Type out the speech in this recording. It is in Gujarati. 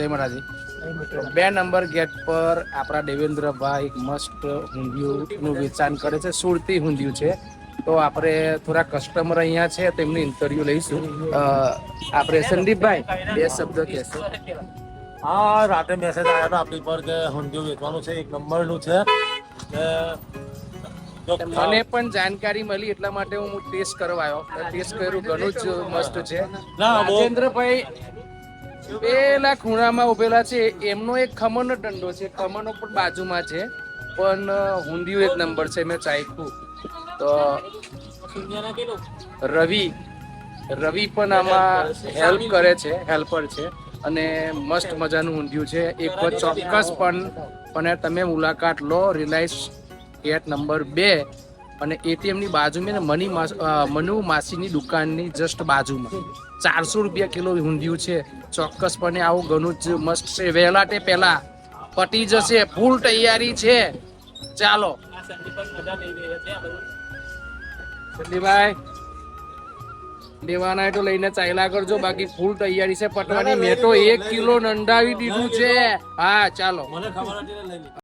જય મહારાજી. બે નંબર ગેટ પર આપણા દેવેન્દ્રભાઈ મસ્ત ઊંધિયુંનું વેચાણ કરે છે સુરતી ઊંધિયું છે. તો આપણે થોડા કસ્ટમર અહીંયા છે તેમની ઇન્ટરવ્યુ લઈશું. આપણે સંદીપભાઈ બે શબ્દ કહેશો. હા રાતે મેસેજ આવ્યો હતો આપણી પર કે ઊંધિયું વેચવાનું છે એક નંબરનું છે. મને પણ જાણકારી મળી એટલા માટે હું ટેસ્ટ કરવા આવ્યો. ટેસ્ટ કર્યું ઘણું જ મસ્ત છે. રાજેન્દ્રભાઈ પેલા ખૂણામાં ઉભેલા છે. એમનો એક ખમણનો દંડો છે. ખમણનો પણ બાજુમાં છે. પણ ઊંધિયું એક નંબર છે. મેં ચાખ્યું. તો રવિ રવિ પણ આમાં હેલ્પ કરે છે. હેલ્પર છે. અને મસ્ત મજાનું ઊંધિયું છે. એક વાર ચોક્કસ પણ પણ તમે મુલાકાત લો. રિલાયન્સ ગેટ નંબર બે. અને એટીએમની બાજુમાં ને મની મનુ માસીની દુકાનની જસ્ટ બાજુમાં. ચારસો રૂપિયા કિલો ઊંધિયું છે. ચોક્કસપણે આવું ઘણું જ મસ્ત છે. વહેલા તે પહેલા પટી જશે. ફૂલ તૈયારી છે. ચાલો. સંદીપભાઈ હોય તો લઈને ચાલ્યા કરજો. બાકી ફૂલ તૈયારી છે. પટવાની મેં તો એક કિલો નંડાવી દીધું છે. હા, ચાલો.